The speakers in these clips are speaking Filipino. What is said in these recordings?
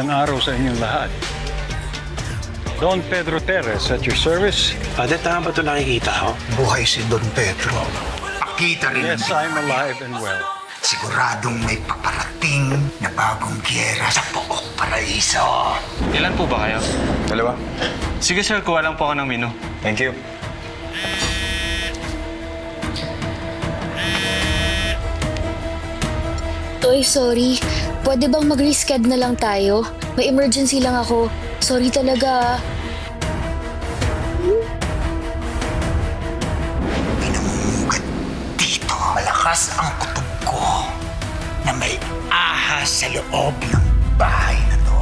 Magandang araw sa inyong lahat. Don Pedro Teres at your service. Father, tama ba ito nakikita ko? Buhay si Don Pedro. Pakita rin Yes, I'm alive and well. Siguradong may paparating na bagong giyera sa Pook Paraiso. Ilan po ba kayo? Dalawa. Sige sir, kuha lang po ako ng menu. Thank you. Toy, sorry. Pwede bang mag-resched na lang tayo? May emergency lang ako. Sorry talaga. ah. Pinamumugat dito. Malakas ang kutob ko na may ahas sa loob ng bahay na to.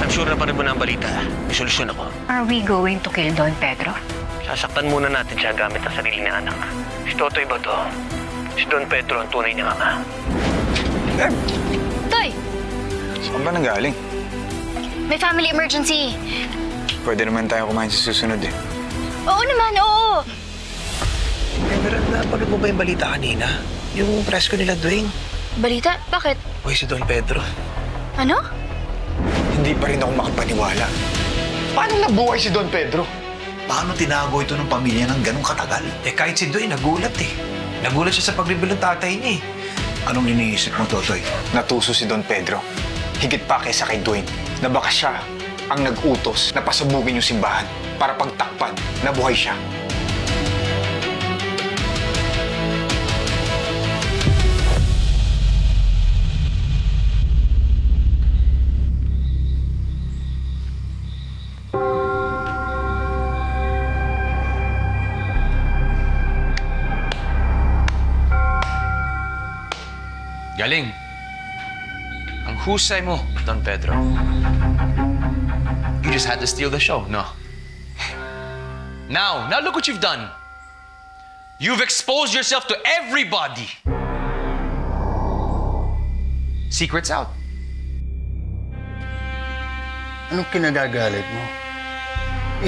I'm sure na pa rin mo na ang balita. May solusyon ako. Are we going to kill Don Pedro? Sasaktan muna natin siya gamit ang sarili ng anak. Si Totoy ba to? Si Don Pedro ang tunay niyang ama. Toy, Saan ba nanggaling? may family emergency. Pwede naman tayo kumain sa susunod eh. Oo naman, oo. Eh, pero napanood mo ba yung balita kanina? Yung press ko nila, Dwayne. Balita? Bakit? Uy, si Don Pedro. Ano? Hindi pa rin ako makapaniwala. Paano nabuhay si Don Pedro? Paano tinago ito ng pamilya ng ganong katagal? Eh, kahit si Dwayne, nagulat eh. Nagulat siya sa pag-reveal ng tatay niya eh. Anong iniisip mo, Totoy? Natuso si Don Pedro. Higit pa kaysa kay Dwayne na baka siya ang nag-utos na pasabugin yung simbahan para pagtakpan na buhay siya. Galing. Ang husay mo, Don Pedro. You just had to steal the show, no? Now, now look what you've done. You've exposed yourself to everybody. Secrets out. Anong kinagagalit mo?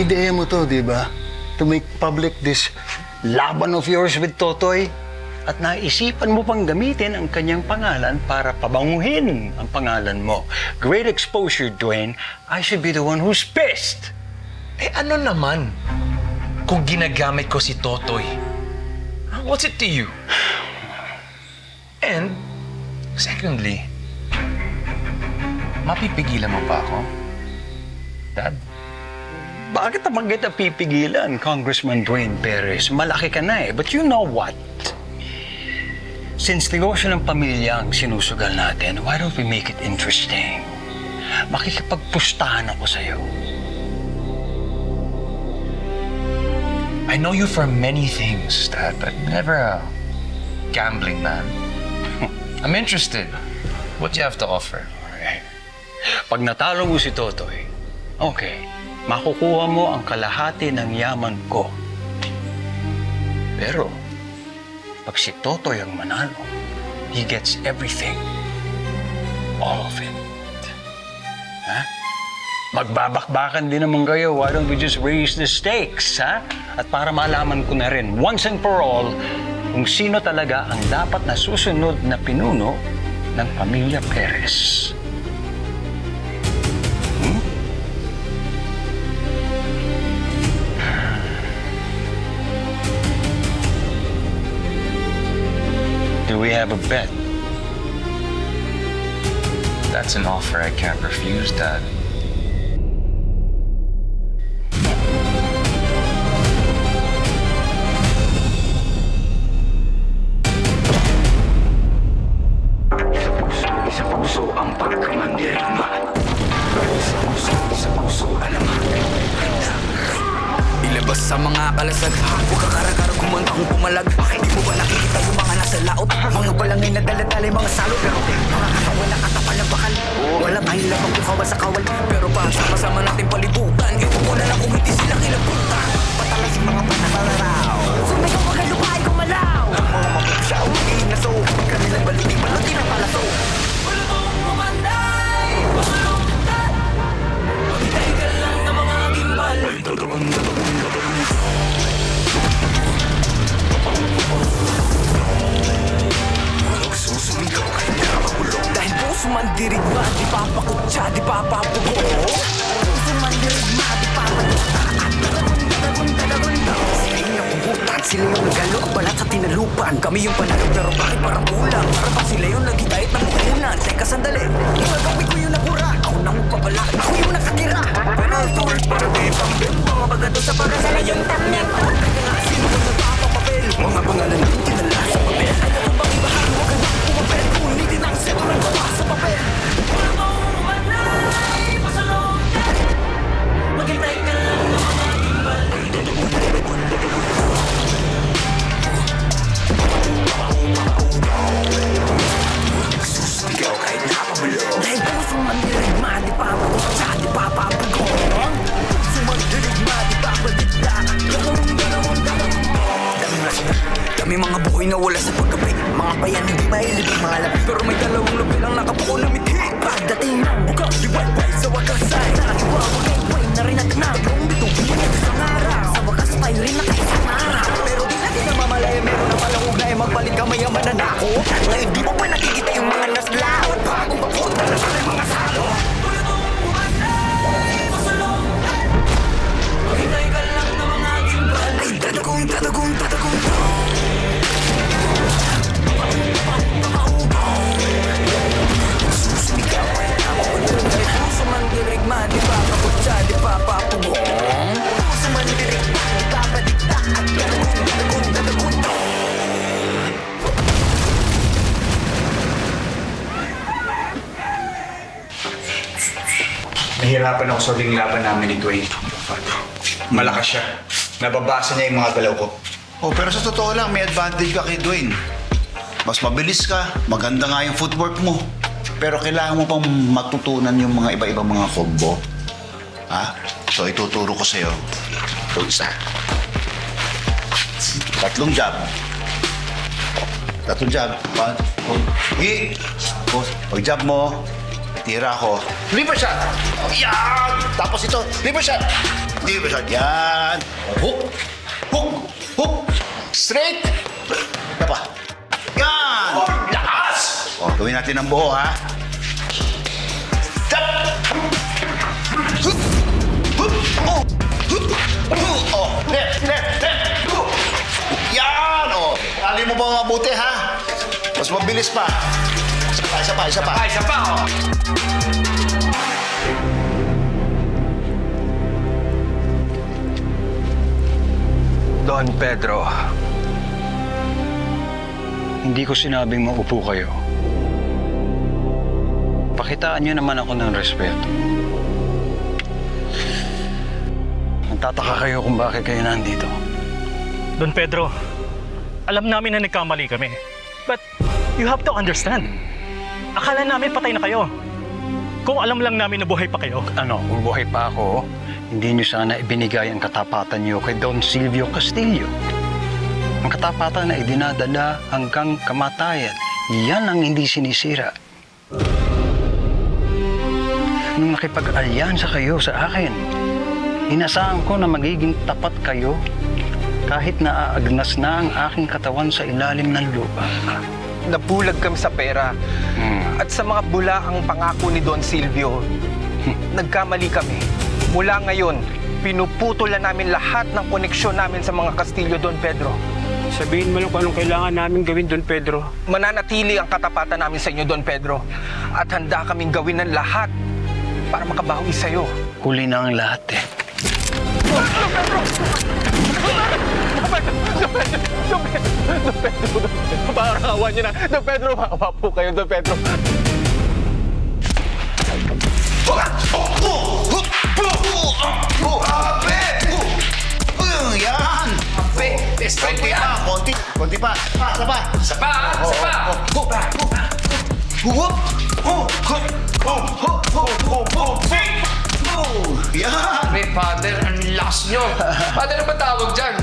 Ideya mo to, di ba? To make public this laban of yours with Totoy. At naisipan mo pang gamitin ang kanyang pangalan para pabanguhin ang pangalan mo. Great exposure, Dwayne. I should be the one who's pissed. Eh ano naman kung ginagamit ko si Totoy? What's it to you? And, secondly, mapipigilan mo pa ako? Dad? Bakit naman kita pipigilan, Congressman Dwayne Perez? Malaki ka na eh. But you know what? Since negosyo ng pamilya ang sinusugal natin, why don't we make it interesting? Makikipagpustahan ako sa'yo. I know you for many things, Dad, but never a gambling man. I'm interested. What do you have to offer? Pag natalo mo si Totoy, okay, makukuha mo ang kalahati ng yaman ko. Pero, pag si Totoy ang manalo, he gets everything. All of it. Ha? Magbabakbakan din naman kayo. Why don't we just raise the stakes, ha? At para malaman ko na rin, once and for all, kung sino talaga ang dapat na susunod na pinuno ng pamilya Perez. We have a bet? That's an offer I can't refuse, Dad. Ilabas sa mga kalasag Huwag kakara-kara kumanta kung pumalag Di mo ba nakikita nasa laot. Mga balangin na dala-dala yung mga salot Pero mga katawan na katapal ng bakal. Wala tayong labang kung kawal sa kawal. Pero pa sama-sama natin palibutan. Iwan ko na lang kung hindi sila kilabutan Patalas yung mga pananaraw Sumigaw ka lupa ay kumalaw Ang mga mapagsaw, hindi naso Kanilang baliti, balati ng palaso Wala mong pumanday Pumulungkat Magtay ka lang ng mga gimbal Dahil puso man dirigma, di papakutsa, di papapugo Puso man dirigma, di papakutsa Sila yung napuhutan, sila yung nagalo, balat sa tinalupan. Kami yung panalo, pero bakit parang kulang? Para ba sila yung nagitahit ng puhunan? Teka sandali, ibagawin ko yung nakura. Ako na mo pabala, ako yung nakatira. Pero ito ay para di pambim Mga bagato sa para Sila yung tamyang Sino ba nagpapapapel? Mga pangalan ng Dami mga buhay na wala sa paggabi Mga bayan hindi mailibig mga labi Pero may dalawang lupi lang nakapuko na mithi. Pagdating Huling laban namin ni Dwayne. Malakas siya. Nababasa niya yung mga galaw ko. Oh, pero sa totoo lang, may advantage ka kay Dwayne. Mas mabilis ka, maganda nga yung footwork mo. Pero kailangan mo pang matutunan yung mga iba-ibang mga combo. Ha? So, ituturo ko sa'yo. Ito isa. Tatlong jab. Tatlong jab. Pa. Hi. Oh, pag jab mo, tira ko. Liver shot! Yan! Tapos ito, liver shot! Liver shot, yan! Hook! Hook! Hook! Straight! Ito pa. Yan! Lakas! Oh, gawin natin ang buo, ha? Tap! Hook! Hook! Oh! Oh! Left! Left! Left! Yan! Oh! Tali mo pa mabuti, ha? Mas mabilis pa. Isa pa, isa pa, isa pa. Isa pa, oh. Don Pedro, hindi ko sinabing maupo kayo. Pakitaan niyo naman ako ng respeto. Nagtataka kayo kung bakit kayo nandito. Don Pedro, alam namin na nagkamali kami. But you have to understand. Akala namin patay na kayo. Kung alam lang namin na buhay pa kayo. Ano, kung buhay pa ako, hindi niyo sana ibinigay ang katapatan niyo kay Don Silvio Castillo. Ang katapatan na idinadala hanggang kamatayan, yan ang hindi sinisira. Nung nakipag-alyansa kayo sa akin, inasahan ko na magiging tapat kayo kahit naaagnas na ang aking katawan sa ilalim ng lupa. Nabulag kami sa pera. Hmm. At sa mga bulaang pangako ni Don Silvio, nagkamali kami. Mula ngayon, pinuputulan namin lahat ng koneksyon namin sa mga Kastilyo, Don Pedro. Sabihin mo lang kung anong kailangan namin gawin, Don Pedro. Mananatili ang katapatan namin sa inyo, Don Pedro. At handa kaming gawin ng lahat para makabawi sa'yo. Huli na ang lahat eh. Parang awa niyo na. Don Pedro, maawa po kayo, Don Pedro. Oh, yan! Konti pa, konti, konti pa. Pa, isa pa. Isa pa, isa pa. Hup, hup, hup, hup, hup, hup, hup, hup, hup. Yan! May father, ang lakas nyo. Father, ano ba tawag dyan?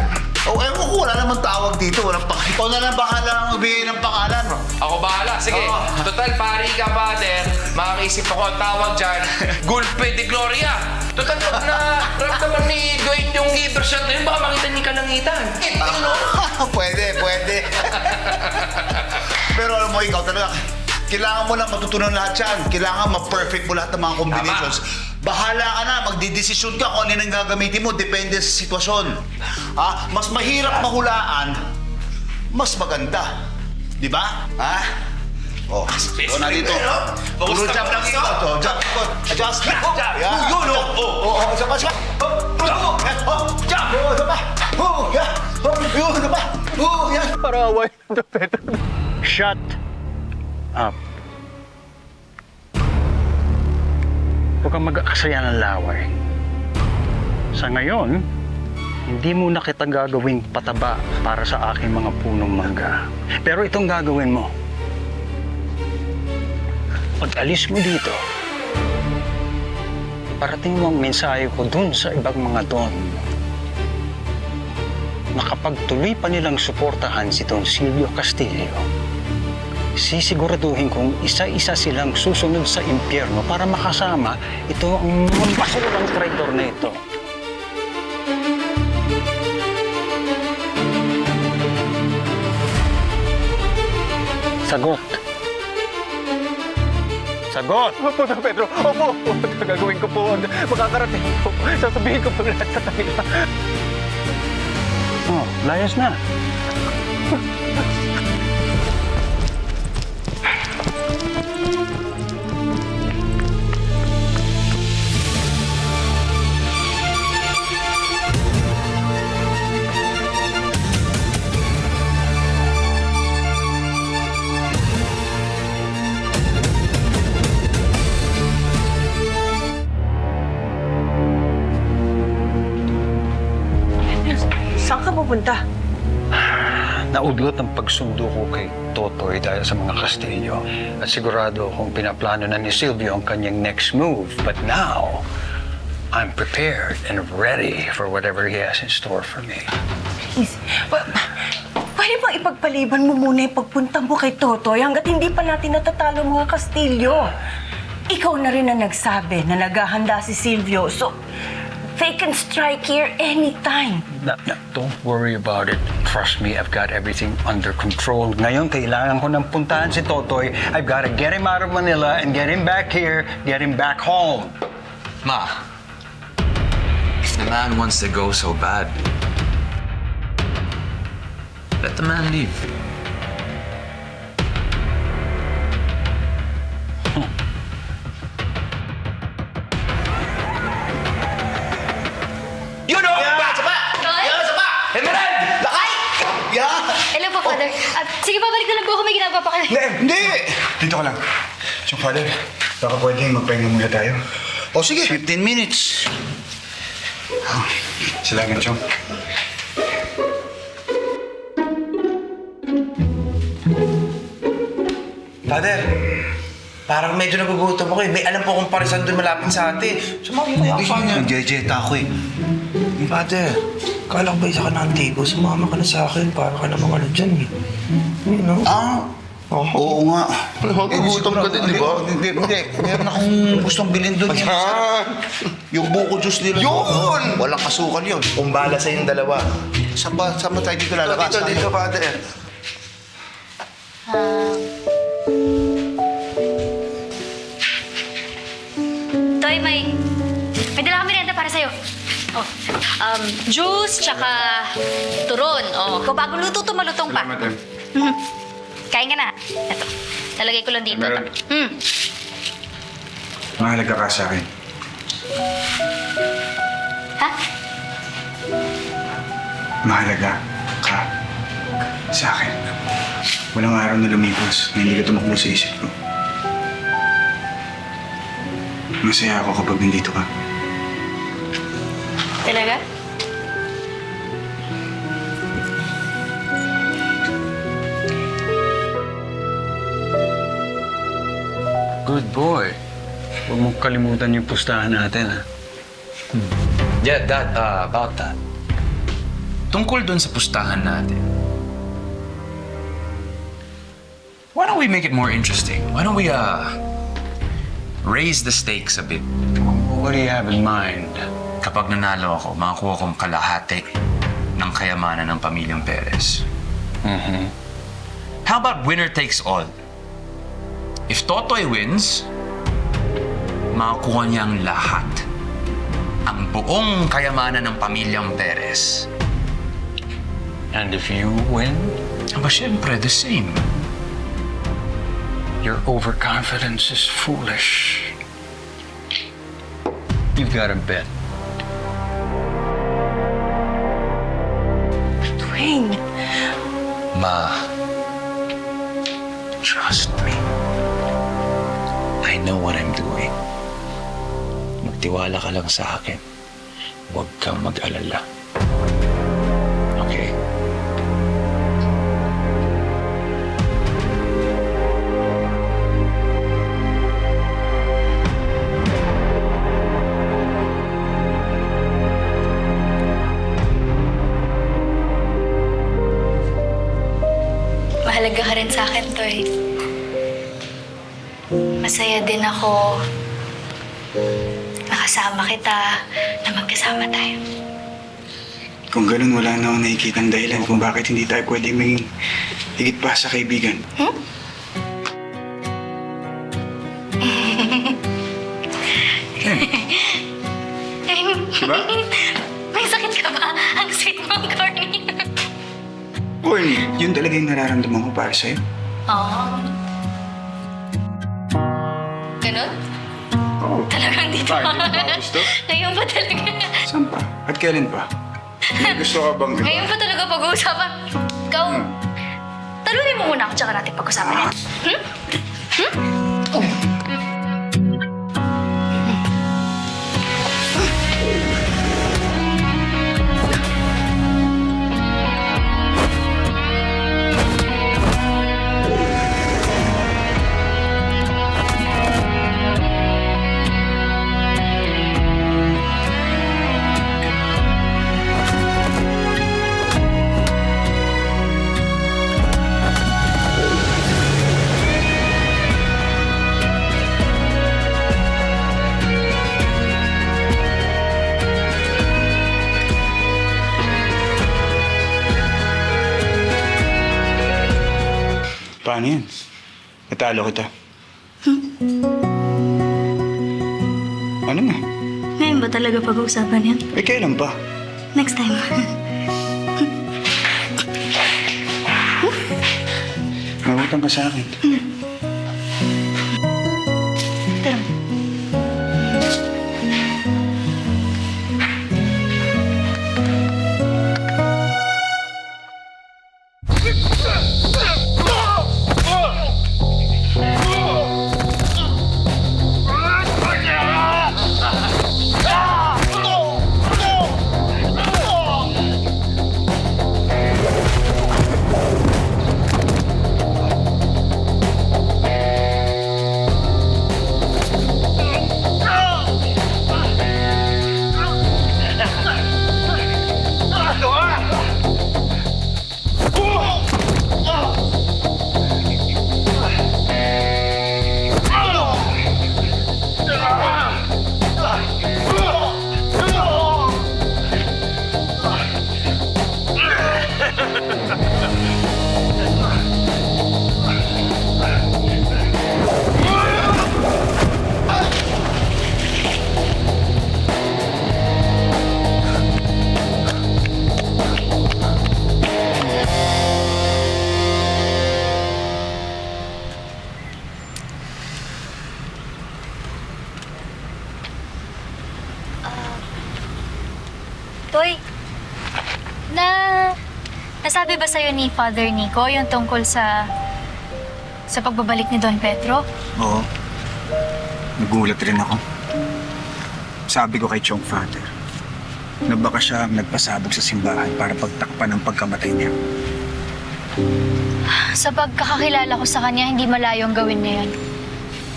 Oh, ewan ko, wala namang tawag dito. Walang pa Ikaw na lang bahala ang magbigay ng pangalan. Ako bahala. Sige. Total, pari ka, father. Makakaisip ako ang tawag dyan. Gulpe de Gloria. Total, pag na ramdaman ni Dwayne yung liver shot na yun, baka makita ni kalangitan. Eh, ano? pwede, pwede. Pero alam mo, ikaw talaga, kailangan mo lang matutunan lahat yan. Kailangan ma-perfect mo lahat ng mga combinations. Bahala ka na, magdidesisyon ka kung ano yung gagamitin mo, depende sa sitwasyon. Ha? Mas mahirap mahulaan mas maganda. Di ba? Ha? Oh, ito na dito. Puro jump lang ito. Oh, jump. Adjust. Jump. Yan. Yun, oh. Oh, oh, oh. Isa pa. Oh, oh, yan. Oh, jump. Oh, pa. Oh. Oh, isa pa. Oh, yan. Paraway, Don Pedro. Shut up. Huwag kang mag-aksaya ng laway. Sa ngayon, hindi mo na kita gagawing pataba para sa aking mga punong mangga. Pero itong gagawin mo. Pag alis mo dito, parating mo ang mensahe ko dun sa ibang mga don na pa nilang suportahan si Don Silvio Castillo, sisiguraduhin kong isa-isa silang susunod sa impyerno para makasama ito ang mambasulang traidor na ito. Sagot. Sagot! Opo, Don Pedro. Opo, opo. Gagawin ko po. Makakarating po. Sasabihin ko po lahat sa kanila. Oh, layas na. Pupunta? Naudlot ang pagsundo ko kay Totoy dahil sa mga Castillo. At sigurado akong pinaplano na ni Silvio ang kanyang next move. But now, I'm prepared and ready for whatever he has in store for me. Please, pa- pwede bang ipagpaliban mo muna yung pagpunta mo kay Totoy hanggat hindi pa natin natatalo ang mga Kastilyo? Ikaw na rin ang nagsabi na naghahanda si Silvio, so they can strike here anytime. Na, na, don't worry about it. Trust me, I've got everything under control. Ngayon, kailangan ko nang puntahan si Totoy. I've got to get him out of Manila and get him back here, get him back home. Ma, if the man wants to go so bad, let the man leave. Po ako. May ginagawa pa kayo. Hindi, hindi. Dito ka lang. Chong Father, baka pwedeng magpahinga muna tayo. O sige. 15 minutes. Salamat, Chong. Father, parang medyo nagugutom ako eh. May alam po kung parisan doon malapit sa atin. Sumama ko kaya ako niya. Nag-jejeta ako eh. Father, kala ko ba isa ka na antigo? Sumama ka na sa akin para ka namang ano dyan eh. You know? Ah, Oo nga. Nagugutom ka din, di ba? Hindi, hindi. Meron akong gustong bilhin doon. Yung, yung buko juice nila. Yun! Walang kasukan yun. Umbala sa yung dalawa. Saan ba, saan ba tayo dito lalabas? Dito, dito, Father. Toy, Oh, um, juice, tsaka turon. Oh, kung bagong luto to, malutong pa. Salamat, Em. Mhm. Kain ka na. Ito. Lalagay ko lang dito. Meron. Hmm. Mahalaga ka sa akin. Ha? Mahalaga ka sa akin. Walang araw na lumipos na hindi ka tumakbo sa isip ko. Masaya ako kapag nandito ka. Talaga? Good boy. Huwag mong kalimutan yung pustahan natin, ha? Yeah, Dad, uh, about that. Tungkol dun sa pustahan natin. Why don't we make it more interesting? Why don't we, uh, raise the stakes a bit? What do you have in mind? Kapag nanalo ako, makakuha kong kalahati ng kayamanan ng pamilyang Perez. Mm-hmm. How about winner takes all? If Totoy wins, makakuha niya ang lahat. Ang buong kayamanan ng pamilyang Perez. And if you win, Aba, syempre, the same. your overconfidence is foolish. You've got a bet. Ma, trust me. I know what I'm doing. Magtiwala ka lang sa akin. Huwag kang mag-alala. Mahalaga ka rin sa akin, Toy. Masaya din ako nakasama kita na magkasama tayo. Kung ganun, wala na akong nakikitang dahilan kung bakit hindi tayo pwede maging higit pa sa kaibigan. diba? May sakit ka ba? Ang sweet mo, Corny. Corny, yun talaga yung nararamdaman ko para sa'yo. Oo. Ganon? Oo. Talagang dito Bakit? Hindi mo ba gusto? Ngayon pa talaga. Saan pa? At kailan pa? May gusto ka bang Ngayon pa talaga pag-uusapan. Ikaw, talunin mo muna ako tsaka natin pag-usapan yan. Hmm? Paano yan? Natalo kita. Ano na? Ngayon ba talaga pag-uusapan yan? Eh, kailan pa? Next time. Mawutang ka sa akin. Ba sa'yo ni Father Nico yung tungkol sa... sa pagbabalik ni Don Pedro? Oo. Nagulat rin ako. Sabi ko kay Chong Father, na baka siya ang nagpasabog sa simbahan para pagtakpan ang pagkamatay niya. Sa pagkakakilala ko sa kanya, hindi malayo ang gawin niya yun.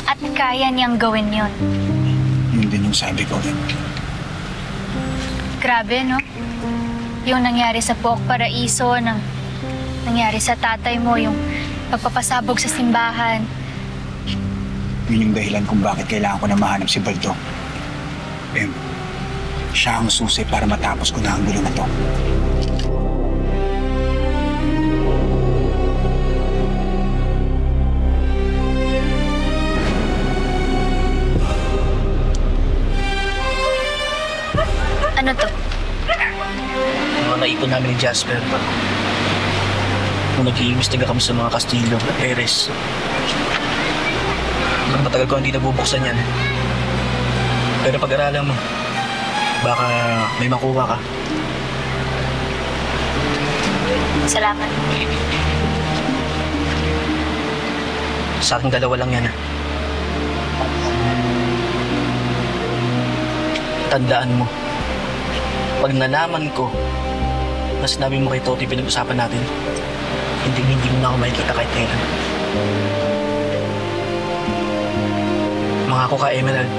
At kaya niyang gawin yun. Yun din yung sabi ko rin. Grabe, no? Yung nangyari sa Pok Paraiso, nang nangyari sa tatay mo, yung pagpapasabog sa simbahan. Yun yung dahilan kung bakit kailangan ko na mahanap si Baldo. Em, siya ang susi para matapos ko na ang gulo na to. Ano to? Naipon namin ni Jasper. kung nag-iimbestiga kami sa mga Castillo at Perez. Hanggang matagal ko hindi nabubuksan yan. Pero pag-aralan mo, baka may makuha ka. Salamat. Sa ating dalawa lang yan. ah. Tandaan mo, pag nalaman ko na sinabi mo kay Toti pinag-usapan natin, hindi hindi mo na ako makikita kahit kailan. Mga ko ka, Emerald.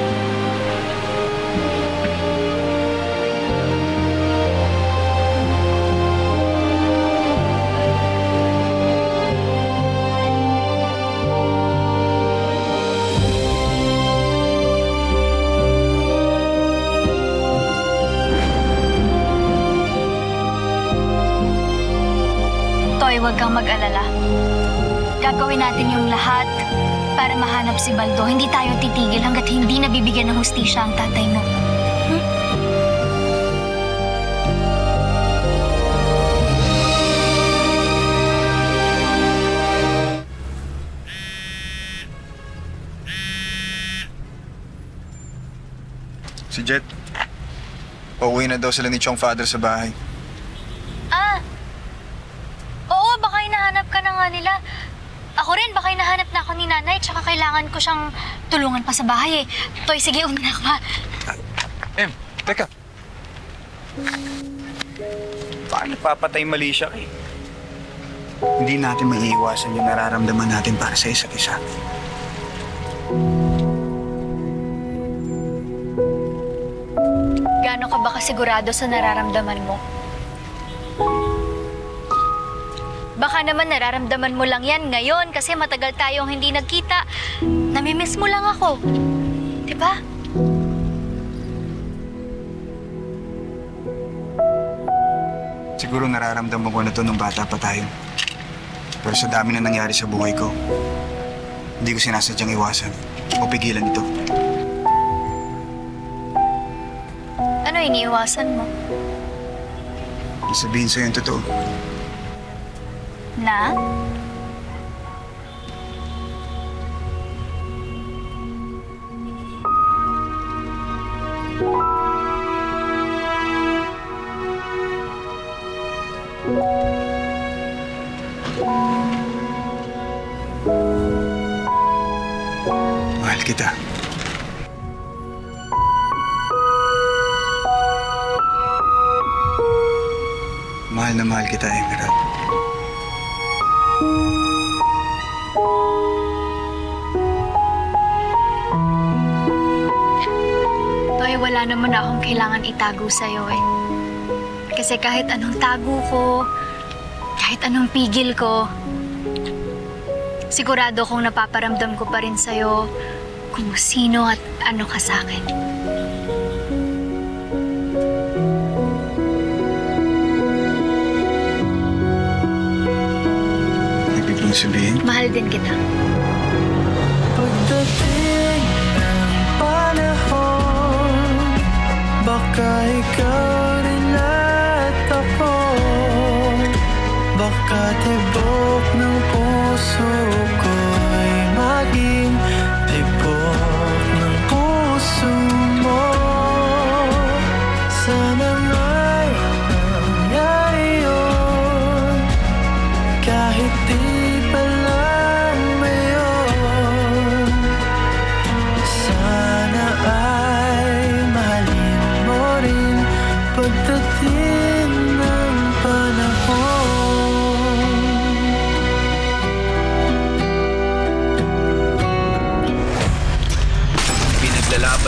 Toy, huwag kang mag-alala. Gagawin natin yung lahat para mahanap si Baldo. Hindi tayo titigil hanggat hindi nabibigyan ng hustisya ang tatay mo. Si Jet, pauwi na daw sila ni Chong father sa bahay. Ah! Oo, baka hinahanap ka na nga nila. Ako rin, baka hinahanap na ako ni nanay, tsaka kailangan ko siyang tulungan pa sa bahay eh. Toy, sige, una ka. Em, teka. Paano papatay mali siya eh? Hindi natin maiiwasan yung nararamdaman natin para sa isa't isa. Gaano ka ba kasigurado sa nararamdaman mo? Baka naman nararamdaman mo lang yan ngayon kasi matagal tayong hindi nagkita. Namimiss mo lang ako. Di ba? Siguro nararamdaman ko na to nung bata pa tayo. Pero sa dami na nangyari sa buhay ko, hindi ko sinasadyang iwasan o pigilan ito. Ano iniiwasan mo? Sabihin sa'yo yung totoo. Na? Mahal kita. Mahal na mahal kita, Emerald. Wala naman akong kailangan itago sa'yo eh. Kasi kahit anong tago ko, kahit anong pigil ko, sigurado kong napaparamdam ko pa rin sa'yo kung sino at ano ka sa akin. Ibig mong sabihin, Mahal din kita. Pagdating Baka ikaw rin at ako. Baka tibok ng puso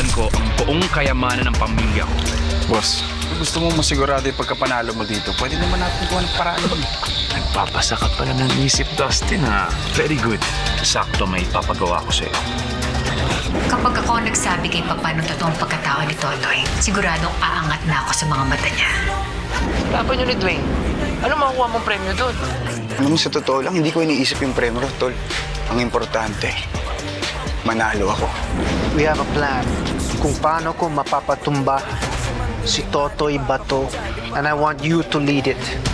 Pinaglalaban ko ang buong kayamanan ng pamilya ko. Boss, kung gusto mo masigurado yung pagkapanalo mo dito, pwede naman natin kuha ng paraan. Nagpapasa ka pala ng isip, Dustin, ha? Very good. Sakto may papagawa ko sa'yo. Kapag ako ang nagsabi kay Papa ng totoong pagkatao ni Totoy, siguradong aangat na ako sa mga mata niya. Laban yun ni Dwayne. Ano makukuha mong premyo doon? alam mo sa totoo lang, hindi ko iniisip yung premyo, tol. Ang importante, manalo ako. We have a plan kung paano ko mapapatumba si Totoy Bato and I want you to lead it.